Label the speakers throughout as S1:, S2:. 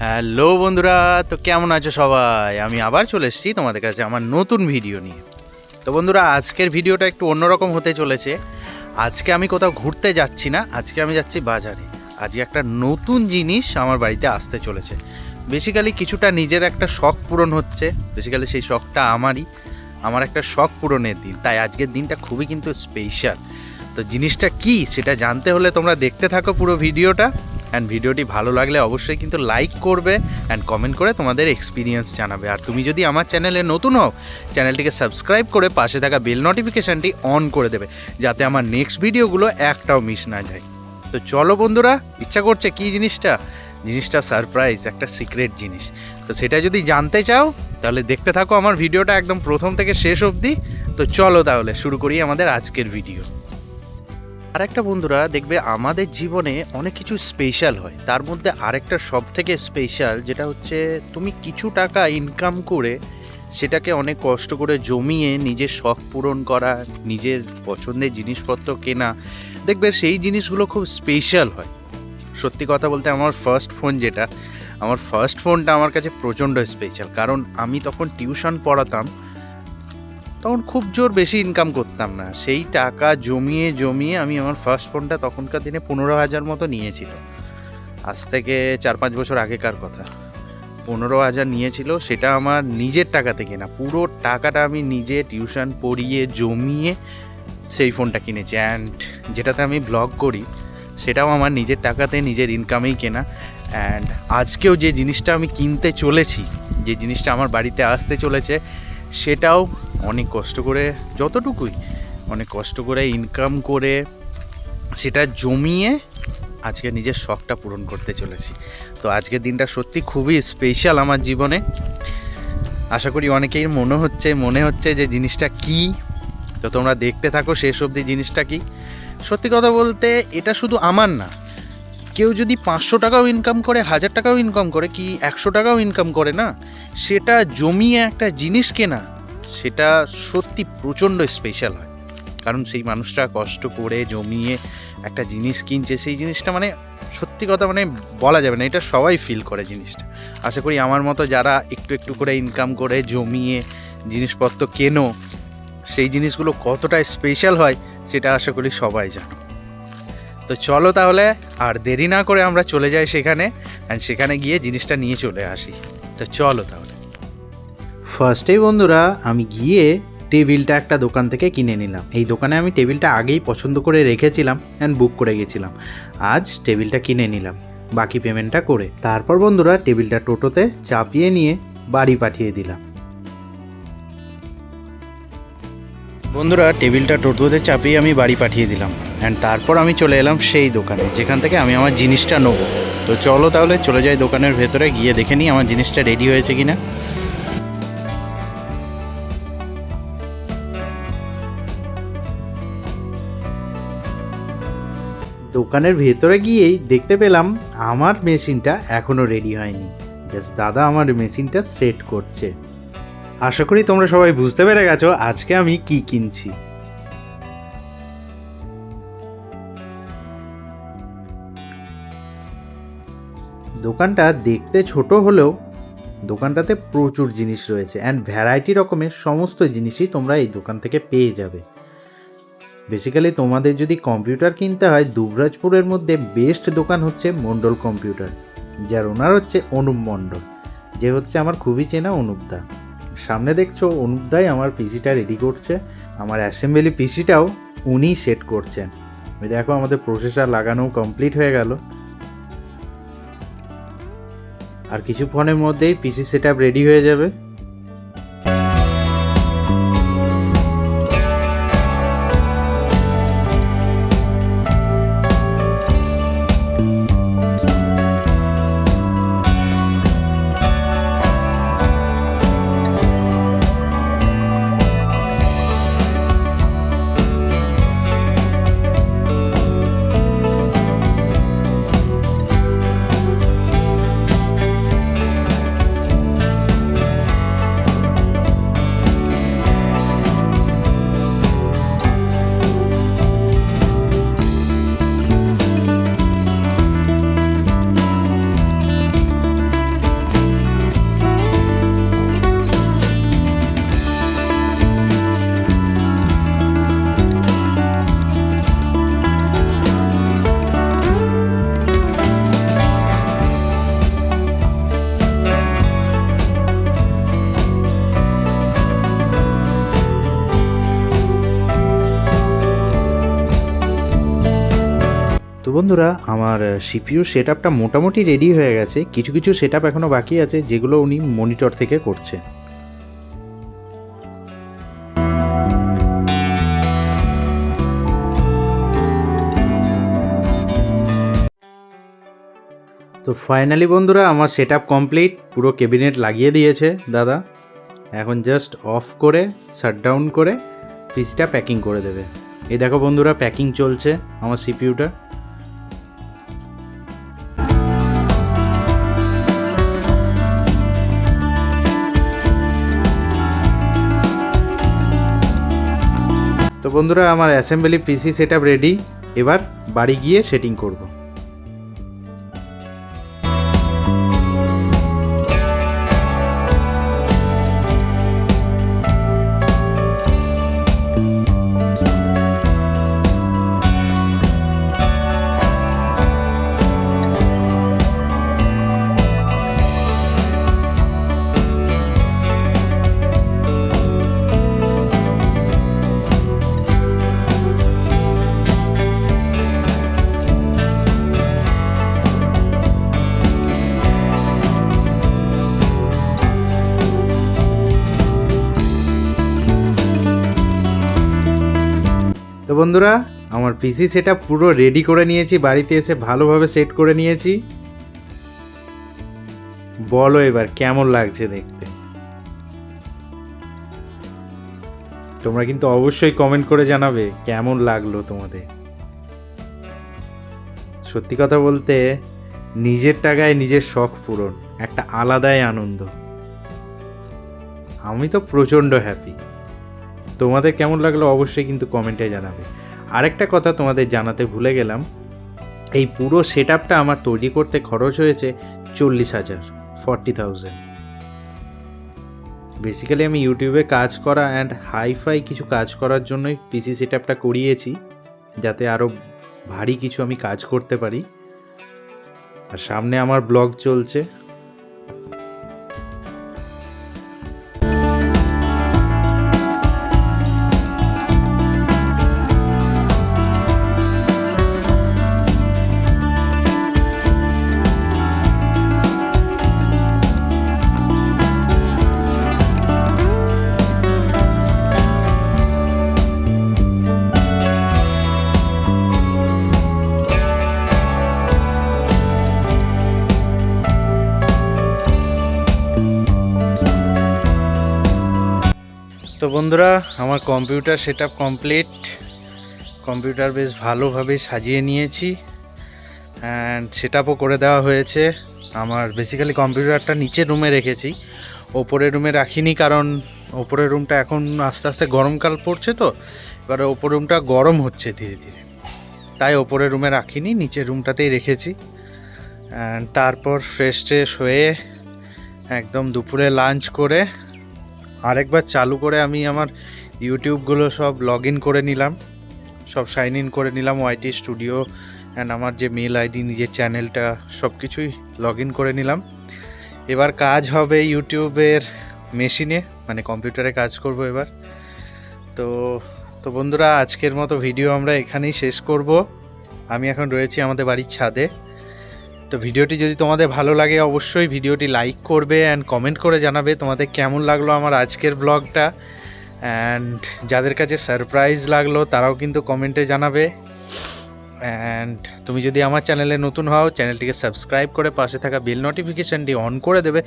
S1: Hello বন্ধুরা, তো কেমন আছো সবাই? আমি আবার চলে এসেছি তোমাদের কাছে আমার নতুন ভিডিও নিয়ে। তো বন্ধুরা, আজকের ভিডিওটা একটু অন্যরকম হতে চলেছে। আজকে আমি কোথাও ঘুরতে যাচ্ছি না, আজকে আমি যাচ্ছি বাজারে। আজকে একটা নতুন জিনিস আমার বাড়িতে আসতে চলেছে। বেসিক্যালি কিছুটা নিজের একটা শখ পূরণ হচ্ছে। বেসিক্যালি সেই শখটা আমারই। আমার একটা শখ পূরণের দিন। তাই আজকের দিনটা খুবই কিন্তু স্পেশাল তো জিনিসটা কি সেটা জানতে হলে তোমরা দেখতে থাকো পুরো ভিডিওটা। অ্যান্ড ভিডিওটি ভালো লাগলে অবশ্যই কিন্তু লাইক করবে অ্যান্ড কমেন্ট করে তোমাদের এক্সপিরিয়েন্স জানাবে। আর তুমি যদি আমার চ্যানেলে নতুন হও চ্যানেলটিকে সাবস্ক্রাইব করে পাশে থাকা বেল নোটিফিকেশানটি অন করে দেবে, যাতে আমার নেক্সট ভিডিওগুলো একটাও মিস না যায়। তো চলো বন্ধুরা, ইচ্ছা করছে কি জিনিসটা? জিনিসটা সারপ্রাইজ একটা সিক্রেট জিনিস। তো সেটা যদি জানতে চাও, তাহলে দেখতে থাকো আমার ভিডিওটা একদম প্রথম থেকে শেষ অবধি। তো চলো তাহলে শুরু করি আমাদের আজকের ভিডিও আরেকটা বন্ধুরা দেখবে আমাদের জীবনে অনেক কিছু স্পেশাল হয়। তার মধ্যে আরেকটা সব থেকে স্পেশাল যেটা হচ্ছে তুমি কিছু টাকা ইনকাম করে সেটাকে অনেক কষ্ট করে জমিয়ে নিজের শখ পূরণ করা, নিজের পছন্দের জিনিসপত্র কেনা। দেখবে সেই জিনিসগুলো খুব স্পেশাল হয়। সত্যি কথা বলতে আমার ফার্স্ট ফোন যেটা, আমার ফার্স্ট ফোনটা আমার কাছে প্রচণ্ড স্পেশাল কারণ আমি তখন টিউশন পড়াতাম তখন খুব জোর বেশি ইনকাম করতাম না। সেই টাকা জমিয়ে জমিয়ে আমি আমার ফার্স্ট ফোনটা তখনকার দিনে পনেরো হাজার মতো নিয়েছিল। আজ থেকে চার পাঁচ বছর আগেকার কথা। পনেরো হাজার নিয়েছিল, সেটা আমার নিজের টাকা থেকে না। পুরো টাকাটা আমি নিজে টিউশন পড়িয়ে, জমিয়ে সেই ফোনটা কিনেছি। অ্যান্ড যেটাতে আমি ব্লগ করি, সেটাও আমার নিজের টাকাতে নিজের ইনকামেই কেনা। অ্যান্ড আজকেও যে জিনিসটা আমি কিনতে চলেছি, যে জিনিসটা আমার বাড়িতে আসতে চলেছে, সেটাও অনেক কষ্ট করে, যতটুকুই, অনেক কষ্ট করে ইনকাম করে সেটা জমিয়ে আজকে নিজের শখটা পূরণ করতে চলেছি। তো আজকের দিনটা সত্যি খুবই স্পেশাল আমার জীবনে। আশা করি অনেকেই মনে হচ্ছে মনে হচ্ছে যে জিনিসটা কি? তো তোমরা দেখতে থাকো শেষ অবধি জিনিসটা কি। সত্যি কথা বলতে এটা শুধু আমার না। কেউ যদি পাঁচশো টাকাও ইনকাম করে, হাজার টাকাও ইনকাম করে, কি একশো টাকাও ইনকাম করে না, সেটা জমিয়ে একটা জিনিস কেনা সেটা সত্যি প্রচণ্ড স্পেশাল হয়। কারণ সেই মানুষটা কষ্ট করে জমিয়ে একটা জিনিস কিনছে, সেই জিনিসটা মানে সত্যি কথা মানে বলা যাবে না, এটা সবাই ফিল করে জিনিসটা। আশা করি আমার মতো যারা একটু একটু করে ইনকাম করে জমিয়ে জিনিসপত্র কেনো, সেই জিনিসগুলো কতটা স্পেশাল হয় সেটা আশা করি সবাই জানো। তো চলো তাহলে, আর দেরি না করে আমরা চলে যাই সেখানে অ্যান্ড সেখানে গিয়ে জিনিসটা নিয়ে চলে আসি। তো চলো তাহলে। ফার্স্টেই বন্ধুরা আমি গিয়ে টেবিলটা একটা দোকান থেকে কিনে নিলাম। এই দোকানে আমি টেবিলটা আগেই পছন্দ করে রেখেছিলাম অ্যান্ড বুক করে গেছিলাম। আজ টেবিলটা কিনে নিলাম। বাকি পেমেন্টটা করে। তারপর বন্ধুরা টেবিলটা টোটোতে চাপিয়ে নিয়ে বাড়ি পাঠিয়ে দিলাম। বন্ধুরা টেবিলটা টোটোতে চাপিয়ে আমি বাড়ি পাঠিয়ে দিলাম। অ্যান্ড তারপর আমি চলে এলাম সেই দোকানে, যেখান থেকে আমি আমার জিনিসটা নেব। তো চলো তাহলে চলে যাই দোকানের ভেতরে, গিয়ে দেখে নিই আমার জিনিসটা রেডি হয়েছে কিনা। দোকানের ভেতরে গিয়েই দেখতে পেলাম আমার মেশিনটা এখনও রেডি হয়নি। জাস্ট দাদা আমার মেশিনটা সেট করছে। আশা করি তোমরা সবাই বুঝতে পেরে গেছো আজকে আমি কি কিনছি। দোকানটা দেখতে ছোট হলেও দোকানটাতে প্রচুর জিনিস রয়েছে অ্যান্ড ভ্যারাইটি রকমের সমস্ত জিনিসই তোমরা এই দোকান থেকে পেয়ে যাবে। বেসিক্যালি তোমাদের যদি কম্পিউটার কিনতে হয়, দুবরাজপুরের মধ্যে বেস্ট দোকান হচ্ছে মণ্ডল কম্পিউটার যার ওনার হচ্ছে অনুপ মণ্ডল যে হচ্ছে আমার খুবই চেনা অনুপদা সামনে দেখছ অনুপদাই আমার পিসিটা রেডি করছে। আমার অ্যাসেম্বলি পিসিটাও উনিই সেট করছেন। ওই দেখো, আমাদের প্রসেসর লাগানো কমপ্লিট হয়ে গেল। আর কিছু ফোনের মধ্যেই পিসি সেট রেডি হয়ে যাবে। বন্ধুরা, আমার সিপিইউ সেট আপটা মোটামুটি রেডি হয়ে গেছে। কিছু কিছু সেট আপ এখনও বাকি আছে, যেগুলো উনি মনিটর থেকে করছেন তো ফাইনালি বন্ধুরা, আমার সেট আপ কমপ্লিট পুরো ক্যাবিনেট লাগিয়ে দিয়েছে, দাদা। এখন জাস্ট অফ করে শাটডাউন করে পিসটা প্যাকিং করে দেবে। এই দেখো বন্ধুরা প্যাকিং চলছে আমার সিপিইউটা তো বন্ধুরা আমার অ্যাসেম্বলি পিসি সেট রেডি এবার বাড়ি গিয়ে সেটিং করব। তো বন্ধুরা, আমার পিসি সেটা পুরো রেডি করে নিয়েছি, বাড়িতে এসে ভালোভাবে সেট করে নিয়েছি। বলো এবার, কেমন লাগছে দেখতে? তোমরা কিন্তু অবশ্যই কমেন্ট করে জানাবে, কেমন লাগল তোমাদের? সত্যি কথা বলতে, নিজের টাকায় নিজের শখ পূরণ, একটা আলাদাই আনন্দ। আমি তো প্রচণ্ড হ্যাপি তোমাদের কেমন লাগল অবশ্যই কিন্তু কমেন্টে জানাবে। আরেকটা কথা তোমাদের জানাতে ভুলে গেলাম, এই পুরো সেট আমার তৈরি করতে খরচ হয়েছে চল্লিশ হাজার, ফর্টি থাউজেন্ড। বেসিক্যালি আমি ইউটিউবে কাজ করা অ্যান্ড হাইফাই কিছু কাজ করার জন্যই পিসি সেট আপটা করিয়েছি, যাতে আরও ভারী কিছু আমি কাজ করতে পারি। আর সামনে আমার ব্লগ চলছে। বন্ধুরা, আমার কম্পিউটার সেট কমপ্লিট। কম্পিউটার বেশ ভালোভাবে সাজিয়ে নিয়েছি। অ্যান্ড সেট করে দেওয়া হয়েছে। আমার বেসিক্যালি কম্পিউটারটা নিচের রুমে রেখেছি। ওপরের রুমে রাখিনি কারণ ওপরের রুমটা এখন আস্তে আস্তে গরমকাল পড়ছে তো। এবারে ওপরের রুমটা গরম হচ্ছে ধীরে ধীরে। তাই ওপরের রুমে রাখিনি, নিচের রুমটাতেই রেখেছি। তারপর ফ্রেশ ট্রেশ হয়ে একদম দুপুরে লাঞ্চ করে আরেকবার চালু করে আমি আমার ইউটিউবগুলো সব লগ ইন করে নিলাম। সব সাইন ইন করে নিলাম ওয়াইটি স্টুডিও অ্যান্ড আমার যে মেল আইডি, নিজের চ্যানেলটা, সব কিছুই লগ ইন করে নিলাম। এবার কাজ হবে ইউটিউবের মেশিনে মানে কম্পিউটারে কাজ করব এবার। তো তো বন্ধুরা, আজকের মতো ভিডিও আমরা এখানেই শেষ করব। আমি এখন রয়েছি আমাদের বাড়ির ছাদে। তো ভিডিওটি যদি তোমাদের ভালো লাগে, অবশ্যই ভিডিওটি লাইক করবে অ্যান্ড কমেন্ট করে জানাবে তোমাদের কেমন লাগল আমার আজকের ব্লগটা অ্যান্ড যাদের কাছে সারপ্রাইজ লাগল, তারাও কিন্তু কমেন্টে জানাবে। অ্যান্ড তুমি যদি আমার চ্যানেলে নতুন হও চ্যানেলটিকে সাবস্ক্রাইব করে পাশে থাকা বেল নোটিফিকেশানটি অন করে দেবে,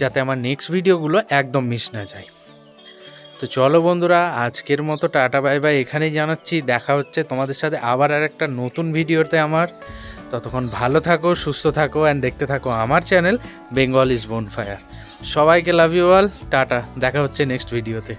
S1: যাতে আমার নেক্সট ভিডিওগুলো একদম মিস না যায়। তো চলো বন্ধুরা, আজকের মতো টাটা বাই বাই এখানেই জানাচ্ছি, দেখা হচ্ছে তোমাদের সাথে আবার আর একটা নতুন ভিডিওতে আমার। ততক্ষণ ভালো থাকো, সুস্থ থাকো অ্যান্ড দেখতে থাকো আমার channel Bengal is bonfire সবাইকে লাভ ইউ অল টাটা, দেখা হচ্ছে নেক্সট ভিডিওতে